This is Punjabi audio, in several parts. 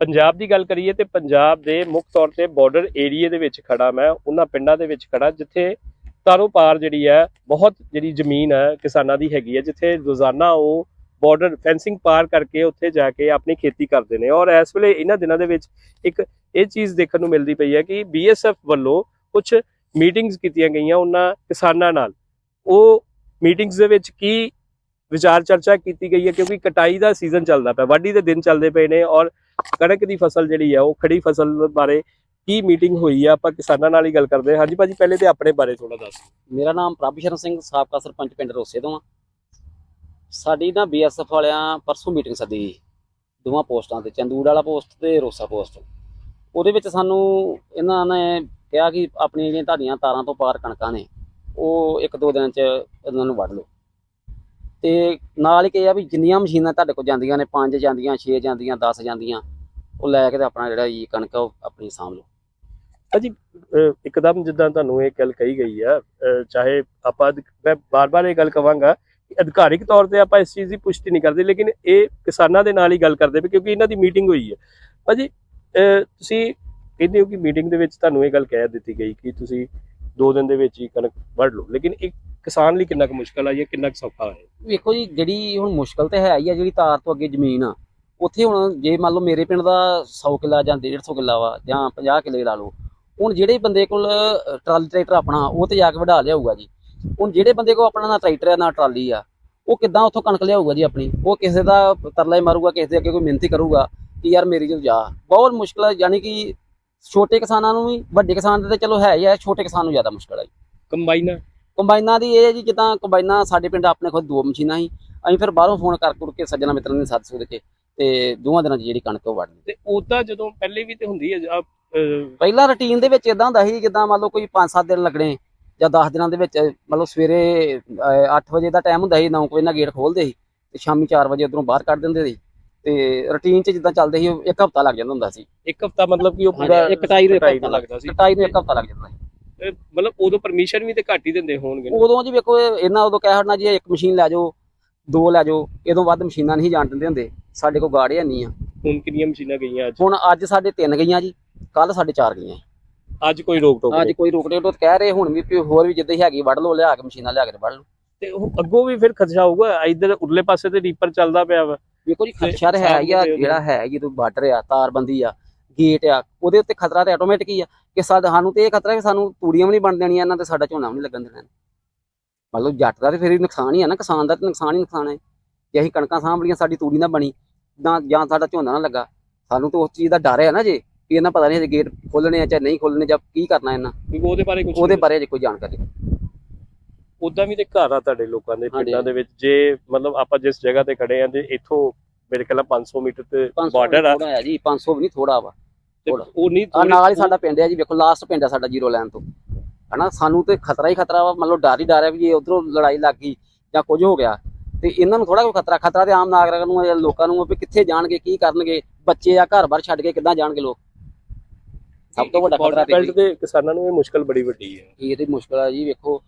ਪੰਜਾਬ ਦੀ ਗੱਲ ਕਰੀਏ ਤੇ ਪੰਜਾਬ ਦੇ ਮੁੱਖ ਤੌਰ ਤੇ ਬਾਰਡਰ ਏਰੀਏ ਦੇ ਵਿੱਚ ਖੜਾ ਮੈਂ, ਉਹਨਾਂ ਪਿੰਡਾਂ ਦੇ ਵਿੱਚ ਖੜਾ, ਜਿੱਥੇ ਤਾਰੋ ਪਾਰ ਜਿਹੜੀ ਹੈ, ਬਹੁਤ ਜਿਹੜੀ ਜ਼ਮੀਨ ਹੈ, ਕਿਸਾਨਾਂ ਦੀ ਹੈਗੀ ਹੈ, ਜਿੱਥੇ ਰੋਜ਼ਾਨਾ ਉਹ ਬਾਰਡਰ ਫੈਂਸਿੰਗ ਪਾਰ ਕਰਕੇ ਉੱਥੇ ਜਾ ਕੇ ਆਪਣੀ ਖੇਤੀ ਕਰਦੇ ਨੇ। ਔਰ ਇਸ ਵੇਲੇ ਇਹਨਾਂ ਦਿਨਾਂ ਦੇ ਵਿੱਚ ਇੱਕ ਇਹ ਚੀਜ਼ ਦੇਖਣ ਨੂੰ ਮਿਲਦੀ ਪਈ ਹੈ ਕਿ ਬੀਐਸਐਫ ਵੱਲੋਂ ਕੁਝ ਮੀਟਿੰਗਸ ਕੀਤੀਆਂ ਗਈਆਂ ਉਹਨਾਂ ਕਿਸਾਨਾਂ ਨਾਲ। ਉਹ ਮੀਟਿੰਗਸ ਦੇ ਵਿੱਚ ਕੀ ਵਿਚਾਰ ਚਰਚਾ ਕੀਤੀ ਗਈ ਹੈ ਕਿਉਂਕਿ ਕਟਾਈ ਦਾ ਸੀਜ਼ਨ ਚੱਲਦਾ ਪਿਆ ਵਾਢੀ ਦੇ ਦਿਨ ਚੱਲਦੇ ਪਏ ਨੇ ਔਰ ਕਣਕ ਦੀ ਫਸਲ ਜਿਹੜੀ ਹੈ ਉਹ ਖੜੀ ਫਸਲ ਬਾਰੇ ਕੀ ਮੀਟਿੰਗ ਹੋਈ ਆ ਆਪਾਂ ਕਿਸਾਨਾਂ ਨਾਲ ਹੀ ਗੱਲ ਕਰਦੇ ਹਾਂ। ਹਾਂਜੀ ਭਾਜੀ ਪਹਿਲੇ ਤੇ ਆਪਣੇ ਬਾਰੇ ਥੋੜਾ ਦੱਸ ਮੇਰਾ ਨਾਮ ਪ੍ਰਭਸ਼ਰਨ ਸਿੰਘ ਸਾਬਕਾ ਸਰਪੰਚ ਪਿੰਡ ਰੋਸੇ ਤੋਂ ਆ। ਸਾਡੀ ਨਾ ਬੀਐਸਐਫ ਵਾਲਿਆਂ ਪਰਸੋਂ ਮੀਟਿੰਗ ਸੱਦੀ ਸੀ, ਦੋਵਾਂ ਪੋਸਟਾਂ ਤੇ ਚੰਦੂੜ ਵਾਲਾ ਪੋਸਟ ਤੇ ਰੋਸਾ ਪੋਸਟ। ਉਹਦੇ ਵਿੱਚ ਸਾਨੂੰ ਇਹਨਾਂ ਨੇ ਕਿਹਾ ਕਿ ਆਪਣੀਆਂ ਜਿਹੜੀਆਂ ਤੁਹਾਡੀਆਂ ਤਾਰਾਂ ਤੋਂ ਪਾਰ ਕਣਕਾਂ ਨੇ ਉਹ ਇੱਕ ਦੋ ਦਿਨਾਂ ਚ ਇਹਨਾਂ ਨੂੰ ਵੱਢ ਲਓ। ਤੇ ਨਾਲ ਹੀ ਇਹ ਆ ਵੀ ਜਿੰਨੀਆਂ ਮਸ਼ੀਨਾਂ ਤੁਹਾਡੇ ਕੋਲ ਜਾਂਦੀਆਂ ਨੇ, ਪੰਜ ਜਾਂਦੀਆਂ, ਛੇ ਜਾਂਦੀਆਂ 10 ਜਾਂਦੀਆਂ, ਉਹ ਲੈ ਕੇ ਤੇ ਆਪਣਾ ਜਿਹੜਾ ਇਹ ਕਣਕ ਆ, ਉਹ ਆਪਣੀ ਸਾਂਭ ਲਓ। ਭਾਜੀ ਅਹ, ਇੱਕਦਮ ਜਿੱਦਾਂ ਤੁਹਾਨੂੰ ਇਹ ਗੱਲ ਕਹੀ ਗਈ ਆ ਚਾਹੇ ਆਪਾਂ ਅਧਿਕ- ਮੈਂ ਬਾਰ-ਬਾਰ ਇਹ ਗੱਲ ਕਵਾਂਗਾ ਕਿ ਅਧਿਕਾਰਿਕ ਤੌਰ ਤੇ ਆਪਾਂ ਇਸ ਚੀਜ਼ ਦੀ ਪੁਸ਼ਟੀ ਨਹੀਂ ਕਰਦੇ, ਲੇਕਿਨ ਇਹ ਕਿਸਾਨਾਂ ਦੇ ਨਾਲ ਹੀ ਗੱਲ ਕਰਦੇ ਵੀ ਕਿਉਂਕਿ ਇਹਨਾਂ ਦੀ ਮੀਟਿੰਗ ਹੋਈ ਹੈ ਭਾਜੀ ਅਹ, ਤੁਸੀਂ ਕਹਿੰਦੇ ਹੋ ਕਿ ਮੀਟਿੰਗ ਦੇ ਵਿੱਚ ਤੁਹਾਨੂੰ ਇਹ ਗੱਲ ਕਹਿ ਦਿੱਤੀ ਗਈ ਕਿ ਤੁਸੀਂ ਦੋ ਦਿਨ ਦੇ ਵਿੱਚ ਹੀ ਕਣਕ ਵੱਢ ਲਓ, ਲੇਕਿਨ ਇੱਕ ਕਿਸਾਨ ਲਈ ਕਿੰਨਾ ਕੁ ਮੁਸ਼ਕਲ ਆ ਜਾਂ ਕਿੰਨਾ ਕੁ ਸੌਖਾ ਹੈ? ਵੇਖੋ ਜੀ ਜਿਹੜੀ ਹੁਣ ਮੁਸ਼ਕਲ ਤੇ ਹੈ ਹੀ ਆ ਜਿਹੜੀ ਤਾਰ ਤੋਂ ਅੱਗੇ ਜ਼ਮੀਨ ਆ ਉੱਥੇ ਹੁਣ ਜੇ ਮੰਨ ਲਓ ਮੇਰੇ ਪਿੰਡ ਦਾ 100 ਕਿੱਲਾ ਜਾਂ 150 ਕਿੱਲਾ ਵਾ ਜਾਂ 50 ਕਿੱਲੇ ਲਾ ਲਓ ਹੁਣ ਜਿਹੜੇ ਬੰਦੇ ਕੋਲ ਟਰਾਲੀ ਟਰੈਕਟਰ ਆਪਣਾ ਉਹ ਤੇ ਜਾ ਕੇ ਵਢਾ ਲਿਆਊਗਾ ਜੀ। ਹੁਣ ਜਿਹੜੇ ਬੰਦੇ ਕੋਲ ਆਪਣਾ ਨਾ ਟਰੈਕਟਰ ਆ ਨਾ ਟਰਾਲੀ ਆ ਉਹ ਕਿੱਦਾਂ ਉੱਥੋਂ ਕਣਕ ਲਿਆਊਗਾ ਜੀ ਆਪਣੀ? ਉਹ ਕਿਸੇ ਦਾ ਤਰਲਾ ਹੀ ਮਾਰੂਗਾ ਕਿਸੇ ਦੇ ਅੱਗੇ ਕੋਈ ਮਿਹਨਤੀ ਕਰੂਗਾ ਕਿ ਯਾਰ ਮੇਰੀ ਜੋ ਜਾ। ਬਹੁਤ ਮੁਸ਼ਕਲ ਹੈ ਯਾਨੀ ਕਿ ਛੋਟੇ ਕਿਸਾਨਾਂ ਨੂੰ ਵੀ ਵੱਡੇ ਕਿਸਾਨ ਦੇ ਤੇ ਚਲੋ ਹੈ ਹੀ ਆ ਛੋਟੇ ਕਿਸਾਨ ਨੂੰ ਜ਼ਿਆਦਾ ਮੁਸ਼ਕਲ ਹੈ ਕੰਬਾਈਨਾਂ? ਕੰਬਾਈਨਾਂ ਦੀ ਇਹ ਹੈ ਜੀ ਜਿੱਦਾਂ ਕੰਬਾਈਨਾਂ ਸਾਡੇ ਪਿੰਡ ਆਪਣੇ ਖੁਦ ਦੋ ਮਸ਼ੀਨਾਂ ਸੀ। ਅਸੀਂ ਫਿਰ ਬਾਹਰੋਂ ਫੋਨ ਕਰ ਕਰ ਕੇ ਸੱਜਣਾ ਮਿੱਤਰਾਂ ਨੇ ਸੱਦ ਸੁਦ ਕੇ ਤੇ ਦੋਵਾਂ ਦਿਨਾਂ 'ਚ ਜਿਹੜੀ ਕਣਕ ਉਹ ਲਈ ਤੇ ਉਦਾਂ ਜਦੋਂ ਪਹਿਲੇ ਵੀ ਤੇ ਹੁੰਦੀ ਹੈ ਅਹ, ਅਹ, ਪਹਿਲਾਂ ਰੁਟੀਨ ਦੇ ਵਿੱਚ ਇਦਾਂ ਹੁੰਦਾ ਸੀ ਜਿੱਦਾਂ ਮੰਨ ਲਓ ਕੋਈ 5-7 ਦਿਨ ਲੱਗਣੇ ਜਾਂ 10 ਦਿਨਾਂ ਦੇ ਵਿੱਚ ਮੰਨ ਲਓ ਸਵੇਰੇ 8 ਵਜੇ ਦਾ ਟਾਈਮ ਹੁੰਦਾ ਸੀ 9 ਵਜੇ ਨਾਲ ਗੇਟ ਖੋਲਦੇ ਸੀ ਤੇ ਸ਼ਾਮੀ 4 ਵਜੇ ਉਧਰੋਂ ਬਾਹਰ ਕੱਢ ਦਿੰਦੇ ਸੀ ਤੇ ਰੁਟੀਨ 'ਚ ਜਿੱਦਾਂ ਚੱਲਦੇ ਸੀ ਉਹ ਇੱਕ ਹਫ਼ਤਾ ਲੱਗ ਜਾਂਦਾ ਹੁੰਦਾ ਸੀ। ਇੱਕ ਹਫਤਾ ਮਤਲਬ ਕਿ ਉਹ ਪੂਰਾ ਇੱਕ ਕਟਾਈ ਕਟਾਈ ਹਫ਼ਤਾ ਲੱਗਦਾ ਸੀ। ਕਟਾਈ ਨੂੰ ਇੱਕ ਹਫ਼ਤਾ ਲੱਗ ਜਾਂਦਾ ਸੀ। ਮਤਲਬ ਉਦੋਂ ਪਰਮਿਸ਼ਨ ਵੀ ਤੇ ਘੱਟ ਹੀ ਦਿੰਦੇ ਹੋਣਗੇ। ਉਦੋਂ ਜੀ ਵੇਖੋ ਇਹ- ਇਹਨਾਂ ਉਦੋਂ ਕਹਿ ਹਟਣਾ ਜੀ ਇਹ ਇੱਕ ਮਸ਼ੀਨ ਲੈ ਜਾਓ ਦੋ ਲੈ ਜਾਓ ਇਹਦੋਂ ਵੱਧ ਮਸ਼ੀਨਾਂ ਨਹੀਂ ਜਾਣ ਦਿੰਦੇ ਹੁੰਦੇ। ਸਾਡੇ ਕੋਲ ਗਾੜੇ ਨਹੀਂ ਆ। ਹੁਣ ਕਿੰਨੀਆਂ ਮਸ਼ੀਨਾਂ ਗਈਆਂ ਅੱਜ? ਹੁਣ ਅੱਜ ਸਾਡੇ ਤਿੰਨ ਗਈਆਂ ਜੀ ਕੱਲ ਸਾਡੇ ਚਾਰ ਗਈਆਂ ਅੱਜ ਕੋਈ ਰੋਕ ਟੋਕ ਅੱਜ ਕੋਈ ਰੋਕ ਟੋਕ ਕਹਿ ਰਹੇ ਹੁਣ ਵੀ ਹੋਰ ਵੀ ਜਿੱਦਾਂ ਹੀ ਹੈਗੀ ਵੱਢ ਲਓ ਲਿਆ ਕੇ ਮਸ਼ੀਨਾਂ ਲਿਆ ਕੇ ਤੇ ਵੱਢ ਲਓ। ਤੇ ਉਹ ਅੱਗੋਂ ਵੀ ਫਿਰ ਖਦਸ਼ਾ ਹੋਊਗਾ ਇਧਰ ਉਰਲੇ ਪਾਸੇ ਤੇ ਰੀਪਰ ਚੱਲਦਾ ਪਿਆ ਵਾ। ਵੇਖੋ ਜੀ ਤੇ ਤਾਂ ਹੈ ਜਿਹੜਾ ਹੈ ਜਦੋਂ ਬਾਰਡਰ ਆ ਤਾਰਬੰਦੀ ਆ। ਗੇਟ ਆ ਉਹਦੇ ਉੱਤੇ ਖਤਰਾ ਤੇ ਆਟੋਮੈਟਿਕ ਹੀ ਆ ਕਿ ਸਾਨੂੰ ਤੇ ਇਹ ਖਤਰਾ ਕਿ ਸਾਨੂੰ ਤੂੜੀਆਂ ਵੀ ਨਹੀਂ ਬਣ ਦੇਣੀਆਂ ਇਹਨਾਂ ਤੇ ਸਾਡਾ ਝੋਨਾ ਵੀ ਨਹੀਂ ਲੱਗਣ ਦੇਣਾ। ਮਤਲਬ ਜੱਟ ਦਾ ਤੇ ਫਿਰ ਵੀ ਨੁਕਸਾਨ ਹੀ ਆ ਨਾ ਕਿਸਾਨ ਦਾ ਤੇ ਨੁਕਸਾਨ ਹੀ ਨੁਕਸਾਨ ਹੈ। ਜੇ ਅਸੀਂ ਕਣਕਾਂ ਸਾਂਭ ਲਈਆਂ ਸਾਡੀ ਤੂੜੀ ਨਾ ਬਣੀ ਜਾਂ ਜਾਂ ਸਾਡਾ ਝੋਨਾ ਨਾ ਲੱਗਾ ਸਾਨੂੰ ਤਾਂ ਉਸ ਚੀਜ਼ ਦਾ ਡਰ ਹੈ ਨਾ ਜੇ ਕਿ ਇਹਨਾਂ ਪਤਾ ਨਹੀਂ ਜੇ ਗੇਟ ਖੋਲਣੇ ਆ ਚਾਹੇ ਨਹੀਂ ਖੋਲਣੇ ਜਾਂ ਕੀ ਕਰਨਾ ਇਹਨਾਂ। ਉਹਦੇ ਬਾਰੇ ਕੁਝ ਉਹਦੇ ਬਾਰੇ ਜੇ ਕੋਈ ਜਾਣਕਾਰੀ ਉਦਾਂ ਵੀ ਤੇ ਘਰ ਆ ਤੁਹਾਡੇ ਲੋਕਾਂ ਦੇ। ਪਿੰਡਾਂ ਦੇ ਵਿੱਚ ਜੇ ਮਤਲਬ ਆਪਾਂ ਜਿਸ ਜਗ੍ਹਾ ਤੇ ਖੜੇ ਆ ਜੇ ਇੱਥੋਂ ਮੇਰੇ ਖਿਆਲ ਨਾਲ 500 ਮੀਟਰ ਤੇ 500 ਬਾਰਡਰ ਆ। ਜੀ 500 ਵੀ ਨਹੀਂ ਥੋੜਾ ਵਾ। ਤੇ ਥੋੜ੍ਹਾ। ਉਹ ਨਹੀਂ ਆ ਨਾਲ ਹੀ ਸਾਡਾ ਪਿੰਡ ਹੈ ਜੀ ਵੇਖੋ ਲਾਸਟ ਪਿੰਡ ਹੈ ਸਾਡਾ ਜ਼ੀਰੋ ਲਾਈਨ ਤੋਂ। ਹਨਾ ਸਾਨੂੰ ਤੇ ਖਤਰਾ ਹੀ ਖਤਰਾ ਵਾ ਮਤਲਬ ਡਰ ਹੀ ਡਰ ਹੈ ਵੀ ਜੇ ਉਧਰੋਂ ਲੜਾਈ ਲੱਗ ਗਈ ਜਾਂ ਕੁਝ ਹੋ ਗਿਆ। ਤੇ ਇਹਨਾਂ ਨੂੰ ਥੋੜਾ ਕੋਈ ਖਤਰਾ ਖਤਰਾ ਤੇ ਆਮ ਨਾਗਰਿਕਾਂ ਨੂੰ ਆ ਜਾਂ ਲੋਕਾਂ ਨੂੰ ਆ ਵੀ ਕਿੱਥੇ ਜਾਣਗੇ ਕੀ ਕਰਨਗੇ ਬੱਚੇ ਆ ਘਰ-ਬਾਰ ਛੱਡ ਕੇ ਕਿੱਦਾਂ ਜਾਣਗੇ ਲੋਕ? ਸਭ ਤੋਂ ਵੱਡਾ ਖਤਰਾ ਤੇ ਬੈਲਟ ਦੇ ਕਿਸਾਨਾਂ ਨੂੰ ਇਹ ਮੁਸ਼ਕਲ ਬੜੀ ਵੱਡੀ ਹੈ। ਇਹ ਤੇ ਮੁਸ਼ਕਲ ਆ ਜੀ ਵੇਖੋ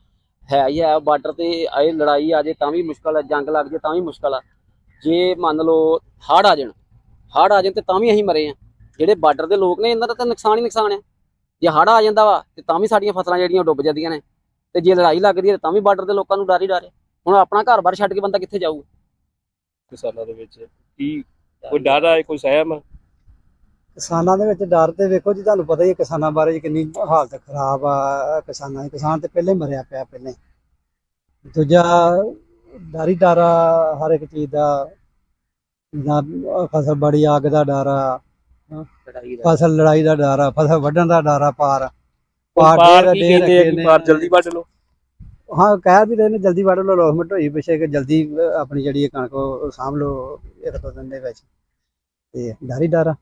ਹੈ ਹੀ ਹੈ ਬਾਰਡਰ ਤੇ ਆਏ ਲੜਾਈ ਆ ਜੇ ਤਾਂ ਵੀ ਮੁਸ਼ਕਲ ਆ ਜੰਗ ਲੱਗ ਜੇ ਤਾਂ ਵੀ ਮੁਸ਼ਕਲ ਆ। ਜੇ ਮੰਨ ਲਓ ਹੜ੍ਹ ਆ ਜਾਣ ਹੜ੍ਹ ਆ ਜਾਣ ਤੇ ਤਾਂ ਵੀ ਅਸੀਂ ਮਰੇ ਆ ਜਿਹੜੇ ਬਾਰਡਰ ਦੇ ਲੋਕ ਨੇ ਇਹਨਾਂ ਦਾ ਤਾਂ ਨੁਕਸਾਨ ਹੀ ਨੁਕਸਾਨ ਹੈ ਜੇ ਹੜ੍ਹ ਆ ਜਾਂਦਾ ਵਾ ਤੇ ਤਾਂ ਵੀ ਸਾਡੀਆਂ ਫਸਲਾਂ ਜਿਹੜੀਆਂ ਡੁੱਬ ਜਾਂਦੀਆਂ ਨੇ। ਤੇ ਜੇ ਲੜਾਈ ਲੱਗਦੀ ਹੈ ਤਾਂ ਵੀ ਬਾਰਡਰ ਦੇ ਲੋਕਾਂ ਨੂੰ ਡਰ ਹੀ ਡਰ ਹੈ। ਹੁਣ ਆਪਣਾ ਘਰ-ਬਾਰ ਛੱਡ ਕੇ ਬੰਦਾ ਕਿੱਥੇ ਜਾਊਗਾ? ਕਿਸਾਨਾਂ ਦੇ ਵਿੱਚ ਕੀ ਕੋਈ ਡਰ ਆ ਕੋਈ ਸਹਿਮ ਆ? ਕਿਸਾਨਾਂ ਦੇ ਵਿੱਚ ਡਰ ਤੇ ਵੇਖੋ ਜੀ ਤੁਹਾਨੂੰ ਪਤਾ ਹੀ ਹੈ ਕਿਸਾਨਾਂ ਬਾਰੇ ਕਿੰਨੀ ਹਾਲਤ ਖਰਾਬ ਆ ਕਿਸਾਨਾਂ ਦੀ। ਕਿਸਾਨ ਤੇ ਪਹਿਲੇ ਮਰਿਆ ਪਿਆ ਪਹਿਲੇ। ਦੂਜਾ ਡਰ ਹੀ ਡਰ ਆ ਹਰ ਇੱਕ ਚੀਜ਼ ਦਾ। ਨਾ ਫਸਲ ਬੜੀ ਅੱਗ ਦਾ ਡਰ ਆ। ਲੜਾਈ ਦਾ। ਫਸਲ ਲੜਾਈ ਦਾ ਡਰ ਆ ਫਸਲ ਵੱਢਣ ਦਾ ਡਰ ਆ ਪਾਰ। ਪਾਰ ਡੇਰ- ਕੀ ਡੇਰ ਕਹਿੰਦੇ ਆ ਰੱਖੇ ਕਿ ਨੇ। ਪਾਰ ਜਲਦੀ ਵੱਢ ਲਓ। ਹਾਂ ਕਹਿ ਵੀ ਰਹੇ ਨੇ ਜਲਦੀ ਵੱਢ ਲਓ ਲੋਸਮੈਂਟ ਹੋਈ ਪਿਛੇ ਕਿ ਜਲਦੀ ਆਪਣੀ ਜਿਹੜੀ ਕਣਕ ਉਹ ਸਾਂਭ ਲਓ ਇੱਕ ਦੋ ਦਿਨ ਦੇ ਵਿੱਚ। ਤੇ ਡਰ ਹੀ ਡਰ ਆ।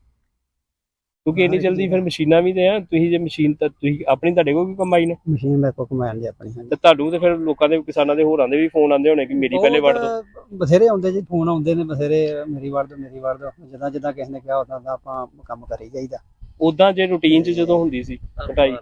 ਕਿਉਂਕਿ ਇੰਨੀ ਜਲਦੀ ਫਿਰ ਮਸ਼ੀਨਾਂ ਵੀ ਤੇ ਆ ਤੁਸੀਂ ਜੇ ਮਸ਼ੀਨ ਤਾਂ ਤੁਸੀਂ ਆਪਣੀ ਤੁਹਾਡੇ ਕੋਲ ਵੀ ਕੰਬਾਈਨ ਹੈ? ਮਸ਼ੀਨ ਮੇਰੇ ਕੋਲ ਕਮਾਉਣ ਦੀ ਆਪਣੀ ਹਾਂਜੀ। ਤੇ ਤੁਹਾਨੂੰ ਤੇ ਫਿਰ ਲੋਕਾਂ ਦੇ ਕਿਸਾਨਾਂ ਦੇ ਹੋਰਾਂ ਦੇ ਵੀ ਫੋਨ ਆਉਂਦੇ ਹੋਣੇ ਕਿ ਮੇਰੀ ਪਹਿਲੇ ਵੱਢ ਦੋ। ਬਥੇਰੇ ਆਉਂਦੇ ਜੀ ਫੋਨ ਆਉਂਦੇ ਨੇ ਬਥੇਰੇ ਮੇਰੀ ਵੜ ਦੋ ਮੇਰੀ ਵੜ ਦੋ। ਜਿੱਦਾਂ ਜਿੱਦਾਂ ਕਿਸੇ ਨੇ ਕਿਹਾ ਉਦਾਂ ਦਾ ਆਪਾਂ ਕੰਮ ਕਰੀ ਜਾਈਦਾ। ਉਦਾਂ ਜੇ ਰੂਟੀਨ 'ਚ ਜਦੋਂ ਹੁੰਦੀ ਸੀ ਕਟਾਈ।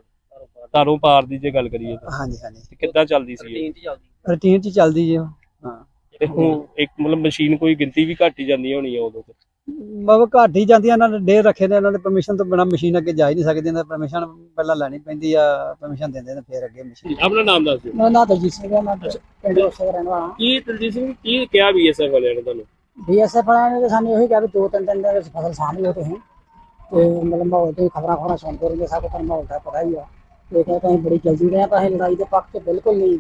ਤਾਰੋਂ ਪਾਰ ਦੀ ਜੇ ਗੱਲ ਕਰੀਏ ਤਾਂ। ਹਾਂਜੀ ਹਾਂਜੀ। ਕਿੱਦਾਂ ਚੱਲਦੀ ਸੀ? ਰੂਟੀਨ 'ਚ ਚੱਲਦੀ। ਰੁਟੀਨ ਚ ਹੀ ਚੱਲਦੀ ਜੀ। ਹਾਂ। ਤੇ ਹੁਣ ਇੱਕ ਮਤਲਬ ਮਸ਼ੀਨ ਕੋਈ ਗਿਣਤੀ ਵੀ ਘੱਟ ਹੀ ਜਾਂਦੀ ਹੋਣੀ ਆ ਉਦੋਂ ਤੇ। ਮਤਲਬ ਘੱਟ ਹੀ ਜਾਂਦੀਆਂ ਇਹਨਾਂ ਨੇ ਡੇ ਰੱਖੇ ਨੇ ਇਹਨਾਂ ਦੇ ਪਰਮਿਸ਼ਨ ਤੋਂ ਬਿਨਾ ਮਸ਼ੀਨ ਅੱਗੇ ਜਾ ਹੀ ਨਹੀਂ ਸਕਦੀ ਇਹਨਾਂ ਪਰਮਿਸ਼ਨ ਪਹਿਲਾਂ ਲੈਣੀ ਪੈਂਦੀ ਆ ਪਰਮਿਸ਼ਨ ਦਿੰਦੇ ਨੇ ਫਿਰ ਅੱਗੇ ਮਸ਼ੀਨ। ਆਪਣਾ ਨਾਮ ਦੱਸ ਦਿਓ। ਮੇਰਾ ਨਾਮ ਦਲਜੀਤ ਸਿੰਘ ਹੈ ਮੈਂ ਪਿੰਡ ਉਸੇ ਦਾ ਰਹਿਣ ਵਾਲਾ। ਕੀ ਦਲਜੀਤ ਸਿੰਘ ਕੀ ਕਿਹਾ ਬੀਐਸਐਫ ਵਾਲਿਆਂ ਨੇ ਤੁਹਾਨੂੰ? ਬੀਐਸਐਫ ਵਾਲਿਆਂ ਨੇ ਤਾਂ ਸਾਨੂੰ ਇਹੀ ਕਿਹਾ ਵੀ ਦੋ ਤਿੰਨ ਦਿਨ ਦੇ ਵਿੱਚ ਫਸਲ ਸਾਂਭ ਲਿਓ ਤੁਸੀਂ। ਤੇ ਮਤਲਬ ਮਾਹੌਲ ਤੇ ਖਬਰਾਂ ਖਬਰਾਂ ਸੁਣਦੇ ਰਹਿੰਦੇ ਸਭ ਤੋਂ ਮਾਹੌਲ ਦਾ ਪਤਾ ਹੀ ਆ। ਤੇ ਕਹਿੰਦੇ ਅਸੀਂ ਬੜੀ ਜਲਦੀ ਰਹੇ ਤਾਂ ਅਸੀਂ ਲੜਾਈ ਦੇ ਪੱਖ 'ਚ ਬਿਲਕੁਲ ਨਹੀਂ।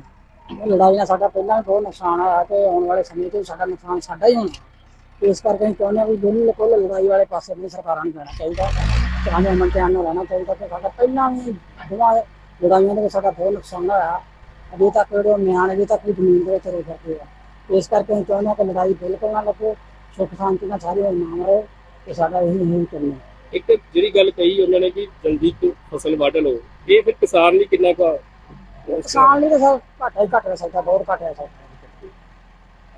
ਲੜਾਈ ਨਾਲ ਸਾਡਾ ਪਹਿਲਾਂ ਵੀ ਬਹੁਤ ਨੁਕਸਾਨ ਆਇਆ ਤੇ ਆਉਣ ਵਾਲੇ ਸਮੇਂ 'ਚ ਸਾਡਾ ਨੁਕਸਾਨ ਸਾਡਾ ਹੀ ਹੋਣਾ। ਇਸ ਕਰਕੇ ਅਸੀਂ ਚਾਹੁੰਦੇ ਹਾਂ ਵੀ ਬਿਲਕੁਲ ਲੜਾਈ ਵਾਲੇ ਪਾਸੇ ਨਹੀਂ ਸਰਕਾਰਾਂ ਨੂੰ ਜਾਣਾ ਚਾਹੀਦਾ। ਚਾਹੁੰਦੇ ਅਮਨ ਧਿਆਨ ਨਾਲ ਰਹਿਣਾ ਚਾਹੀਦਾ ਕਿ ਸਾਡਾ ਪਹਿਲਾਂ ਵੀ ਦੋਵਾਂ ਲੜਾਈਆਂ ਦੇ ਵਿੱਚ ਸਾਡਾ ਬਹੁਤ ਨੁਕਸਾਨ ਹੋਇਆ। ਅਜੇ ਤੱਕ ਜਿਹੜੇ ਨਿਆਣੇ ਅਜੇ ਤੱਕ ਵੀ ਜ਼ਮੀਨ ਦੇ ਵਿੱਚ ਰਹੇ ਕਰਦੇ ਆ। ਇਸ ਕਰਕੇ ਅਸੀਂ ਚਾਹੁੰਦੇ ਹਾਂ ਕਿ ਲੜਾਈ ਬਿਲਕੁਲ ਨਾ ਲੱਗੇ ਸੁੱਖ ਸ਼ਾਂਤੀ ਨਾਲ ਸਾਰੇ ਨਾਮ ਰਹੇ ਤੇ ਸਾਡਾ ਇਹੀ ਨਹੀਂ ਚੱਲਣਾ। ਇੱਕ ਜਿਹੜੀ ਗੱਲ ਕਹੀ ਉਹਨਾਂ ਨੇ ਕਿ ਜਲਦੀ ਤੋਂ ਫਸਲ ਵੱਢ ਲਓ ਇਹ ਫਿਰ ਕਿਸਾਨ ਲਈ ਕਿੰਨਾ ਕੁ ਕਿਸਾਨ ਲਈ ਤਾਂ ਸਭ ਘਾਟਾ ਹੀ ਘਾਟਾ ਸਕਦਾ ਬਹੁਤ ਘਾਟਾ ਸਕਦਾ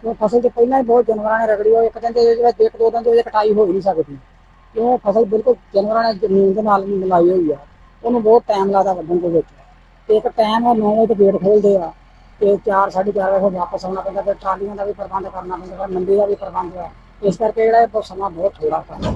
ਉਹ ਫਸਲ ਤੇ ਪਹਿਲਾਂ ਹੀ ਬਹੁਤ ਜਾਨਵਰਾਂ ਨੇ ਰਗੜੀ ਹੋਈ ਇੱਕ ਦਿਨ ਦੇ ਵਿੱਚ ਇੱਕ ਦੋ ਦਿਨ ਦੇ ਵਿੱਚ ਕਟਾਈ ਹੋ ਹੀ ਨਹੀਂ ਸਕਦੀ। ਕਿਉਂ ਫਸਲ ਬਿਲਕੁਲ ਜਾਨਵਰਾਂ ਨੇ ਜ਼ਮੀਨ ਦੇ ਨਾਲ ਮਿਲਾਈ ਹੋਈ ਆ ਉਹਨੂੰ ਬਹੁਤ ਟਾਈਮ ਲੱਗਦਾ ਵੱਢਣ ਦੇ ਵਿੱਚ। ਤੇ ਇੱਕ ਟਾਈਮ ਹੈ 9 ਵਜੇ ਗੇਟ ਖੋਲਦੇ ਆ ਤੇ 4 4:30 ਵਜੇ ਵਾਪਸ ਆਉਣਾ ਪੈਂਦਾ ਫਿਰ ਟਰਾਲੀਆਂ ਦਾ ਵੀ ਪ੍ਰਬੰਧ ਕਰਨਾ ਪੈਂਦਾ ਫਿਰ ਮੰਡੀ ਦਾ ਵੀ ਪ੍ਰਬੰਧ ਆ। ਇਸ ਕਰਕੇ ਜਿਹੜਾ ਇਹ ਸਮਾਂ ਬਹੁਤ ਥੋੜਾ ਪੈਂਦਾ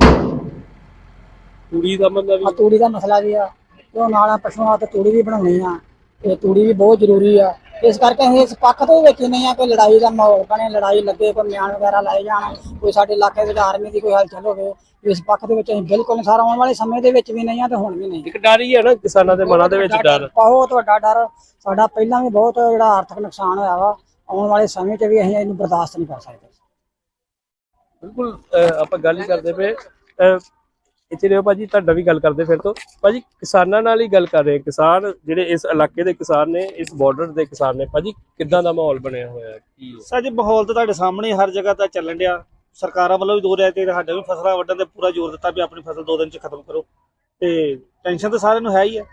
ਕੁੜੀ ਦਾ ਮਤਲਬ ਤੂੜੀ ਦਾ ਮਸਲਾ ਵੀ ਆ ਉਹ ਨਾਲ ਪਸ਼ੂਆਂ ਤੇ ਤੂੜੀ ਵੀ ਬਣਾਉਣੀ ਆ ਤੇ ਤੂੜੀ ਵੀ ਬਹੁਤ ਜ਼ਰੂਰੀ ਆ। ਇਸ ਕਰਕੇ ਅਸੀਂ ਇਸ ਪੱਖ ਤੋਂ ਵੇਖੀ ਨਹੀਂ ਆ ਕਿ ਲੜਾਈ ਦਾ ਮਾਹੌਲ ਬਣੇ ਲੜਾਈ ਲੱਗੇ ਕੋਈ ਮਿਆਨ ਵਗੈਰਾ ਲਾਏ ਜਾਣ ਕੋਈ ਸਾਡੇ ਇਲਾਕੇ ਵਿੱਚ ਆਰਮੀ ਦੀ ਕੋਈ ਹਲਚਲ ਹੋਵੇ ਇਸ ਪੱਖ ਦੇ ਵਿੱਚ ਅਸੀਂ ਬਿਲਕੁਲ ਨਹੀਂ ਸਾਰਾ ਆਉਣ ਵਾਲੇ ਸਮੇਂ ਦੇ ਵਿੱਚ ਵੀ ਨਹੀਂ ਆ ਤੇ ਹੁਣ ਵੀ ਨਹੀਂ। ਇੱਕ ਡਰ ਹੀ ਹੈ ਨਾ ਕਿਸਾਨਾਂ ਦੇ ਮਨਾਂ ਦੇ ਵਿੱਚ ਡਰ। ਬਹੁਤ ਵੱਡਾ ਡਰ ਸਾਡਾ ਪਹਿਲਾਂ ਵੀ ਬਹੁਤ ਜਿਹੜਾ ਆਰਥਿਕ ਨੁਕਸਾਨ ਹੋਇਆ ਵਾ ਆਉਣ ਵਾਲੇ ਸਮੇਂ 'ਚ ਵੀ ਅਸੀਂ ਇਹਨੂੰ ਬਰਦਾਸ਼ਤ ਨਹੀਂ ਕਰ ਸਕਦੇ। ਬਿਲਕੁਲ ਆਪਾਂ ਗੱਲ ਹੀ ਕਰਦੇ ਪਏ ਇੱਥੇ ਰਹੋ ਭਾਜੀ ਤੁਹਾਡਾ ਵੀ ਗੱਲ ਕਰਦੇ ਫਿਰ ਤੋਂ। ਭਾਜੀ ਕਿਸਾਨਾਂ ਨਾਲ ਹੀ ਗੱਲ ਕਰ ਰਹੇ। ਕਿਸਾਨ ਜਿਹੜੇ ਇਸ ਇਲਾਕੇ ਦੇ ਕਿਸਾਨ ਨੇ ਇਸ ਬਾਰਡਰ ਦੇ ਕਿਸਾਨ ਨੇ ਭਾਜੀ ਕਿੱਦਾਂ ਦਾ ਮਾਹੌਲ ਬਣਿਆ ਹੋਇਆ ਕੀ ਸਰ ਜੀ ਮਾਹੌਲ ਤਾਂ ਤੁਹਾਡੇ ਸਾਹਮਣੇ ਹਰ ਜਗ੍ਹਾ ਤਾਂ ਚੱਲਣ ਡਿਆ। ਸਰਕਾਰਾਂ ਵੱਲੋਂ ਵੀ ਦੋ ਰਿਆ ਤੇ ਸਾਡੇ ਵੀ ਫਸਲਾਂ ਵੱਢਣ ਤੇ ਪੂਰਾ ਜ਼ੋਰ ਦਿੱਤਾ ਵੀ ਆਪਣੀ ਫਸਲ ਦੋ ਦਿਨ ਚ ਖਤਮ ਕਰੋ। ਤੇ ਟੈਨਸ਼ਨ ਤਾਂ ਸਾਰਿਆਂ ਨੂੰ ਹੈ ਹੀ ਹੈ।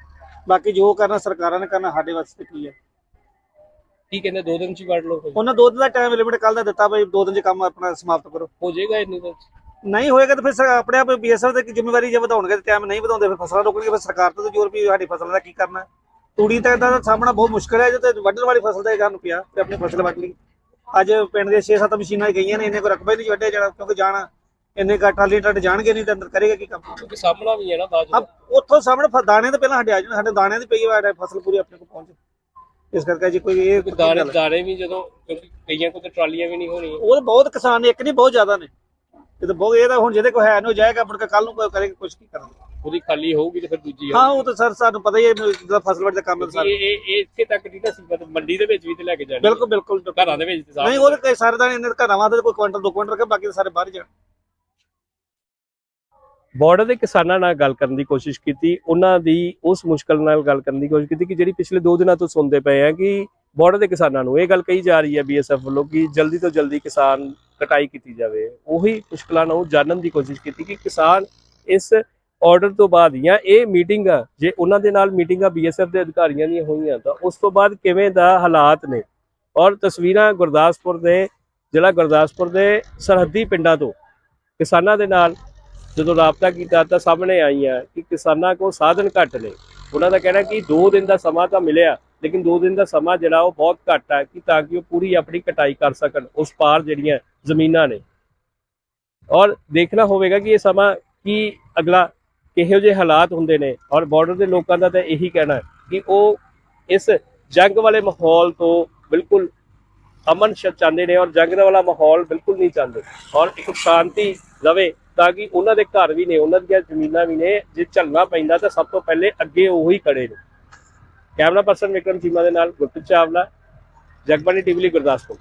ਬਾਕੀ ਜੋ ਕਰਨਾ ਸਰਕਾਰਾਂ ਨੇ ਕਰਨਾ ਸਾਡੇ ਵਾਸਤੇ ਕੀ ਹੈ। ਕੀ ਕਹਿੰਦੇ ਦੋ ਦਿਨ ਚ ਲਓ ਭਾਜੀ? ਉਹਨਾਂ ਦੋ ਦਿਨ ਦਾ ਟਾਈਮ ਲਿਮਿਟ ਕੱਲ ਦਾ ਦਿੱਤਾ ਬਈ ਦੋ ਦਿਨ ਚ ਕੰਮ ਆਪਣਾ ਸਮਾਪਤ ਕਰੋ। ਹੋ ਜਾਏਗਾ ਇੰਨੀ ਤਾਂ ਨਹੀਂ ਹੋਏਗਾ ਤਾਂ ਫਿਰ ਆਪਣੇ ਆਪ ਬੀਐਸਐਫ ਦੀ ਜ਼ਿੰਮੇਵਾਰੀ ਜੇ ਵਧਾਉਣਗੇ ਤੇ ਟਾਈਮ ਨਹੀਂ ਵਧਾਉਂਦੇ ਫਿਰ ਫਸਲਾਂ ਰੋਕਣਗੇ ਫਿਰ ਸਰਕਾਰ ਤੋਂ ਤਾਂ ਜ਼ੋਰ ਵੀ ਸਾਡੀ ਫਸਲ ਦਾ ਕੀ ਕਰਨਾ? ਹੈ। ਤੂੜੀ ਤੱਕ ਦਾ ਸਾਹਮਣਾ ਬਹੁਤ ਮੁਸ਼ਕਲ ਹੈ ਜੇ ਤੇ ਵੱਢਣ ਵਾਲੀ ਫਸਲ ਦਾ ਇਹ ਕੰਮ ਪਿਆ ਤੇ ਆਪਣੀ ਫਸਲ ਵੱਢ ਲਈ। ਅੱਜ ਪਿੰਡ ਦੇ 6-7 ਮਸ਼ੀਨਾਂ ਗਈਆਂ ਨੇ ਇੰਨੇ ਕੋ ਰਕਬਾ ਹੀ ਨਹੀਂ ਵੱਢਿਆ ਜਾਣਾ ਕਿਉਂਕਿ ਜਾਣਾ ਇੰਨੇ ਕਾ ਟਾਲੀ ਟੱਟ ਜਾਣਗੇ ਨਹੀਂ ਤਾਂ ਅੰਦਰ ਕਰੇਗਾ ਕੀ ਕੰਮ? ਕਿਉਂਕਿ ਸਾਹਮਣਾ ਵੀ ਹੈ ਨਾ ਅਬ ਉੱਥੋਂ ਸਾਹਮਣੇ ਫ- ਦਾਣੇ ਤੋਂ ਪਹਿਲਾਂ ਸਾਡੇ ਆ ਜਾਣ ਸਾਡੇ ਦਾਣਿਆਂ ਦੀ ਪਈ ਹੈ ਸਾਡੇ ਫਸਲ ਪੂਰੀ ਆਪਣੇ ਕੋਲ ਪਹੁੰਚੇ ਇਸ ਕਰਕੇ ਜੀ ਕੋਈ ਇਹ ਦਾਣੇ ਦਾਣੇ ਵੀ ਜਦੋਂ ਕਿਉਂਕਿ ਕਈਆਂ ਕੋਲ ਤਾਂ ਟਰਾਲੀਆਂ ਵੀ ਨਹੀਂ ਹੋਣੀਆਂ। ਉਹ ਬਹੁਤ ਕਿਸਾਨ ਨੇ ਇੱਕ ਨਹੀਂ ਬਹੁਤ ਜ਼ਿਆਦਾ ਨੇ। ਇਹ ਤਾਂ ਬਹੁਤ ਇਹ ਤਾਂ ਹੁਣ ਜਿਹਦੇ ਕੋਲ ਹੈ ਨਹੀਂ ਉਹ ਜਾਏਗਾ ਮੁੜ ਕੇ ਕੱਲ ਨੂੰ ਕੋਈ ਕਰੇਗਾ ਕੁਝ ਕੀ ਕਰਨਾ। ਉਹਦੀ ਖਾਲੀ ਹੋਊਗੀ ਤੇ ਫਿਰ ਦੂਜੀ ਹਾਂ ਉਹ ਤਾਂ ਸਰ ਸਾਨੂੰ ਪਤਾ ਹੀ ਹੈ ਜਦੋਂ ਫਸਲ ਵੱਢ ਦਾ ਕੰਮ ਹੈ ਸਰ। ਇਹ ਇਹ ਇਹ ਇੱਥੇ ਤੱਕ ਨਹੀਂ ਨਾ ਸੀ ਮਤਲਬ ਮੰਡੀ ਦੇ ਵਿੱਚ ਵੀ ਤੇ ਲੈ ਕੇ ਜਾਣੀ ਬਿਲਕੁਲ ਬਿਲਕੁਲ ਘਰਾਂ ਦੇ ਵਿੱਚ ਤੇ ਨਹੀਂ ਉਹਦੇ ਕਈ ਸਾਰੇ ਦਾਣੇ ਇਹਨਾਂ ਦੇ ਘਰਾਂ ਵਾਸਤੇ ਕੋਈ ਕੁਇੰਟਲ ਦੋ ਕੁਇੰਟਲ ਰੱਖੇ ਬਾਕੀ ਤਾਂ ਸਾਰੇ ਬਾਹਰ ਜਾਣ। ਬਾਰਡਰ ਦੇ ਕਿਸਾਨਾਂ ਨਾਲ ਗੱਲ ਕਰਨ ਦੀ ਕੋਸ਼ਿਸ਼ ਕੀਤੀ। ਉਹਨਾਂ ਦੀ ਉਸ ਮੁਸ਼ਕਲ ਨਾਲ ਗੱਲ ਕਰਨ ਦੀ ਕੋਸ਼ਿਸ਼ ਕੀਤੀ ਕਿ ਜਿਹੜੀ ਪਿਛਲੇ 2 ਦਿਨਾਂ ਤੋਂ ਸੁਣਦੇ ਪਏ ਆ ਕਿ ਬਾਰਡਰ ਦੇ ਕਿਸਾਨਾਂ ਨੂੰ ਇਹ ਗੱਲ ਕਹੀ ਜਾ ਰਹੀ ਹੈ ਬੀਐਸਐਫ ਵੱਲੋਂ ਕਿ ਜਲਦੀ ਤੋਂ ਜਲਦੀ ਕਿਸਾਨ ਕਟਾਈ ਕੀਤੀ ਜਾਵੇ। ਉਹੀ ਮੁਸ਼ਕਲਾਂ ਨੂੰ ਜਾਣਨ ਦੀ ਕੋਸ਼ਿਸ਼ ਕੀਤੀ ਕਿ ਕਿਸਾਨ ਇਸ ਆਰਡਰ ਤੋਂ ਬਾਅਦ ਜਾਂ ਇਹ ਮੀਟਿੰਗ ਆ ਜੇ ਉਹਨਾਂ ਦੇ ਨਾਲ ਮੀਟਿੰਗਾਂ ਬੀਐਸਐਫ ਦੇ ਅਧਿਕਾਰੀਆਂ ਦੀਆਂ ਹੋਈਆਂ ਤਾਂ ਉਸ ਤੋਂ ਬਾਅਦ ਕਿਵੇਂ ਦਾ ਹਾਲਾਤ ਨੇ? ਔਰ ਤਸਵੀਰਾਂ ਗੁਰਦਾਸਪੁਰ ਦੇ, ਜ਼ਿਲ੍ਹਾ ਗੁਰਦਾਸਪੁਰ ਦੇ ਸਰਹੱਦੀ ਪਿੰਡਾਂ ਤੋਂ ਕਿਸਾਨਾਂ ਦੇ ਨਾਲ ਜਦੋਂ ਰਾਬਤਾ ਕੀਤਾ ਤਾਂ ਸਾਹਮਣੇ ਆਈਆਂ ਕਿ ਕਿਸਾਨਾਂ ਕੋਲ ਸਾਧਨ ਘੱਟ ਨੇ। ਉਹਨਾਂ ਦਾ ਕਹਿਣਾ ਕਿ 2 ਦਿਨ ਦਾ ਸਮਾਂ ਤਾਂ ਮਿਲਿਆ ਲੇਕਿਨ 2 ਦਿਨ ਦਾ ਸਮਾਂ ਜਿਹੜਾ ਉਹ ਬਹੁਤ ਘੱਟ ਹੈ ਕਿ ਤਾਂ ਕਿ ਉਹ ਪੂਰੀ ਆਪਣੀ ਕਟਾਈ ਕਰ ਸਕਣ, ਉਸ ਪਾਰ ਜਿਹੜੀਆਂ ਜ਼ਮੀਨਾਂ ਨੇ। ਔਰ ਦੇਖਣਾ ਹੋਵੇਗਾ ਕਿ ਇਹ ਸਮਾਂ ਕੀ ਅਗਲਾ ਕਿਹੋ ਜਿਹੇ ਹਾਲਾਤ ਹੁੰਦੇ ਨੇ ਔਰ ਬਾਰਡਰ ਦੇ ਲੋਕਾਂ ਦਾ ਤਾਂ ਇਹੀ ਕਹਿਣਾ ਹੈ ਕਿ ਉਹ ਇਸ ਜੰਗ ਵਾਲੇ ਮਾਹੌਲ ਤੋਂ ਬਿਲਕੁਲ ਅਮਨ ਚਾਹੁੰਦੇ ਨੇ ਔਰ ਜੰਗ ਦਾ ਵਾਲਾ ਮਾਹੌਲ ਬਿਲਕੁਲ ਨਹੀਂ ਚਾਹੁੰਦੇ। ਔਰ ਇੱਕ ਸ਼ਾਂਤੀ ਰਵੇ ਤਾਂ ਕਿ ਉਹਨਾਂ ਦੇ ਘਰ ਵੀ ਨੇ, ਉਹਨਾਂ ਦੀਆਂ ਜ਼ਮੀਨਾਂ ਵੀ ਨੇ, ਜੇ ਝੱਲਣਾ ਪੈਂਦਾ ਤਾਂ ਸਭ ਤੋਂ ਪਹਿਲੇ ਅੱਗੇ ਉਹੀ ਖੜੇ ਨੇ। ਕੈਮਰਾ ਪਰਸਨ ਵਿਕਰਮ ਚੀਮਾ ਦੇ ਨਾਲ ਗੁਰਪ੍ਰੀਤ ਚਾਵਲਾ ਜਗਬਾਣੀ ਟੀਵੀ ਲਈ ਗੁਰਦਾਸਪੁਰ।